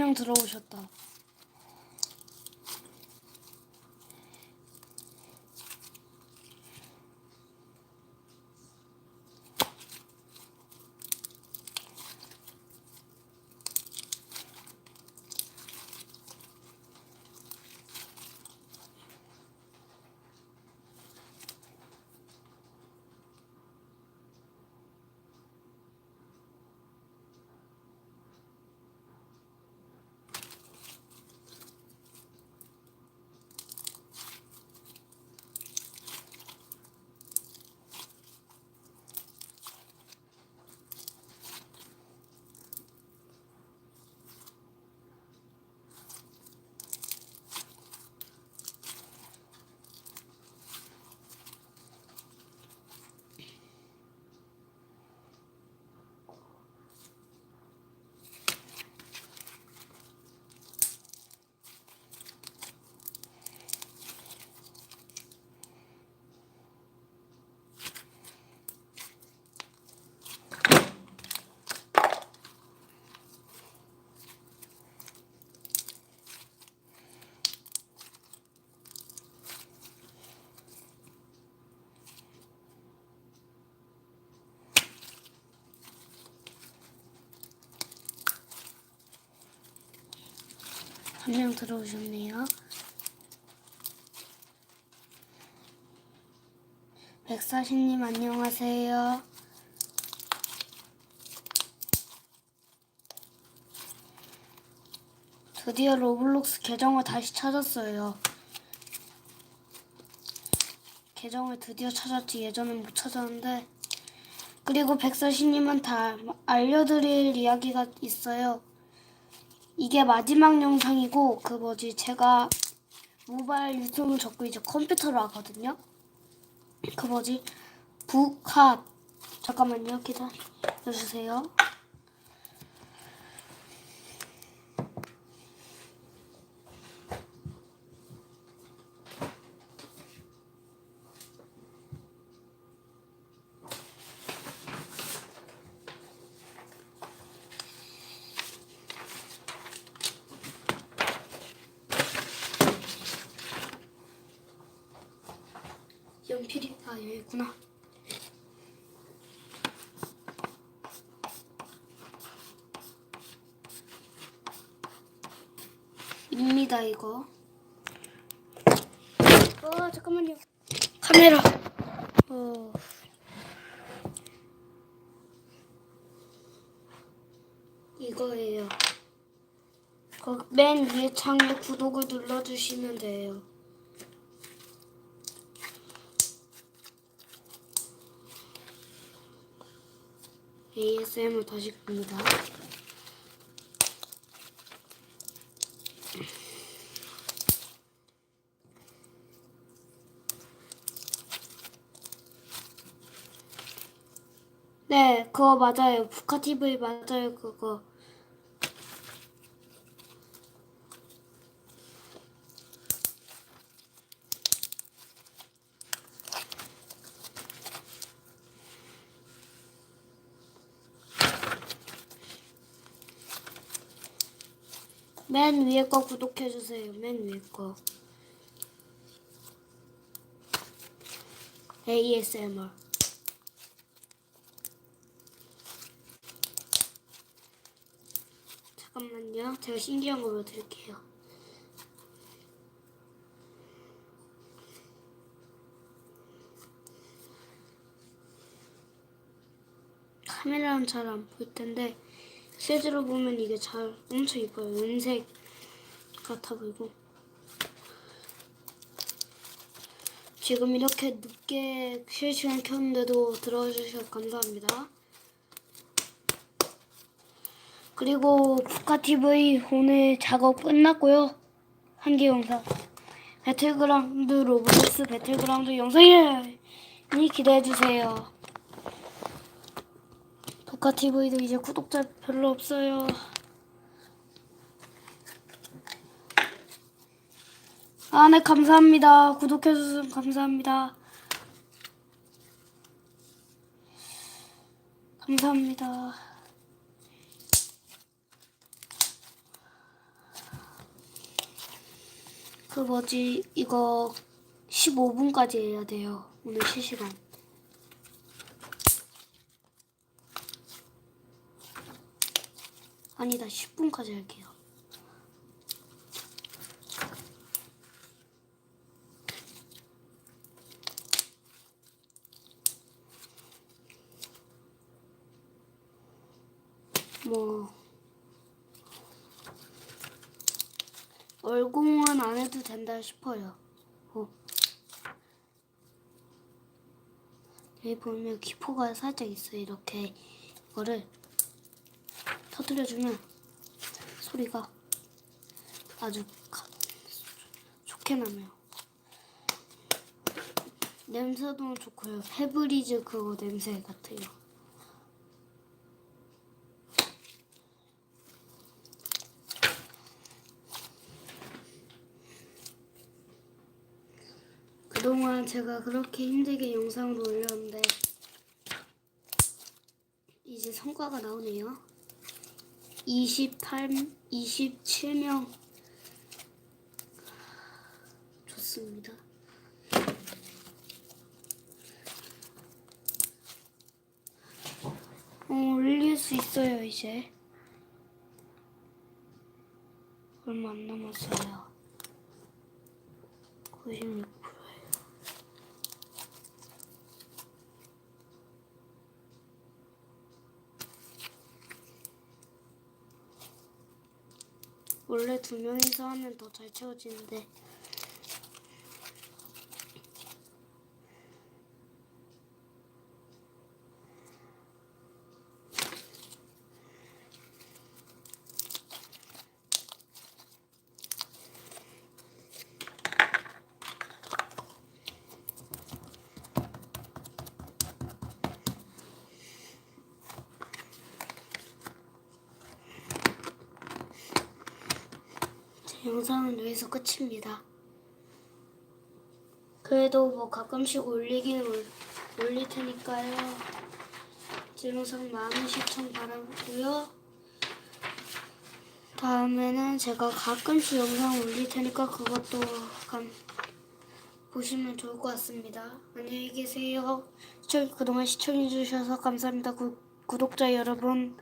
명 들어오셨다. 한명 들어오셨네요. 백사십님 안녕하세요. 드디어 로블록스 계정을 다시 찾았어요. 계정을 드디어 찾았지 예전엔 못 찾았는데 그리고 백사십님은 다 알려드릴 이야기가 있어요. 이게 마지막 영상이고 그 뭐지 제가 모바일 유튜브 접고 이제 컴퓨터로 하거든요. 그 뭐지 북합 잠깐만요 기다려주세요. 연필이 아 여기 있구나. 입니다 이거. 어 잠깐만요. 카메라. 어. 이거예요. 그맨 위에 창에 구독을 눌러주시면 돼요. ASMR 다시 봅니다. 네, 그거 맞아요. 북카 TV 맞아요, 그거. 맨 위에 거 구독해주세요. 맨 위에 거. ASMR. 잠깐만요. 제가 신기한 거 보여드릴게요. 카메라는 잘 안 보일 텐데 실제로 보면 이게 잘 엄청 이뻐요. 은색 같아 보이고. 지금 이렇게 늦게 실시간 켰는데도 들어주셔서 감사합니다. 그리고 북카TV 오늘 작업 끝났고요. 한 개 영상. 배틀그라운드 로블록스 배틀그라운드 영상이 기대해주세요. 도카TV도 이제 구독자 별로 없어요. 아, 네, 감사합니다. 구독해주셔서 감사합니다. 감사합니다. 그 뭐지, 이거 15분까지 해야 돼요. 오늘 실시간. 아니다 10분까지 할게요. 뭐 얼공은 안 해도 된다 싶어요. 어. 여기 보면 기포가 살짝 있어요. 이렇게 이거를 터뜨려주면 소리가 아주 가- 좋게 나네요. 냄새도 좋고요. 페브리즈 그거 냄새 같아요. 그동안 제가 그렇게 힘들게 영상을 올렸는데 이제 성과가 나오네요. 28, 27명 좋습니다. 어, 올릴 수 있어요 이제. 얼마 안 남았어요. 96%예요. 원래 두 명이서 하면 더 잘 채워지는데 영상은 여기서 끝입니다. 그래도 뭐 가끔씩 올리기는 올, 올릴 테니까요. 제 영상 많은 시청 바라고요. 다음에는 제가 가끔씩 영상 올릴 테니까 그것도 감, 보시면 좋을 것 같습니다. 안녕히 계세요. 시청, 그동안 시청해주셔서 감사합니다. 구, 구독자 여러분.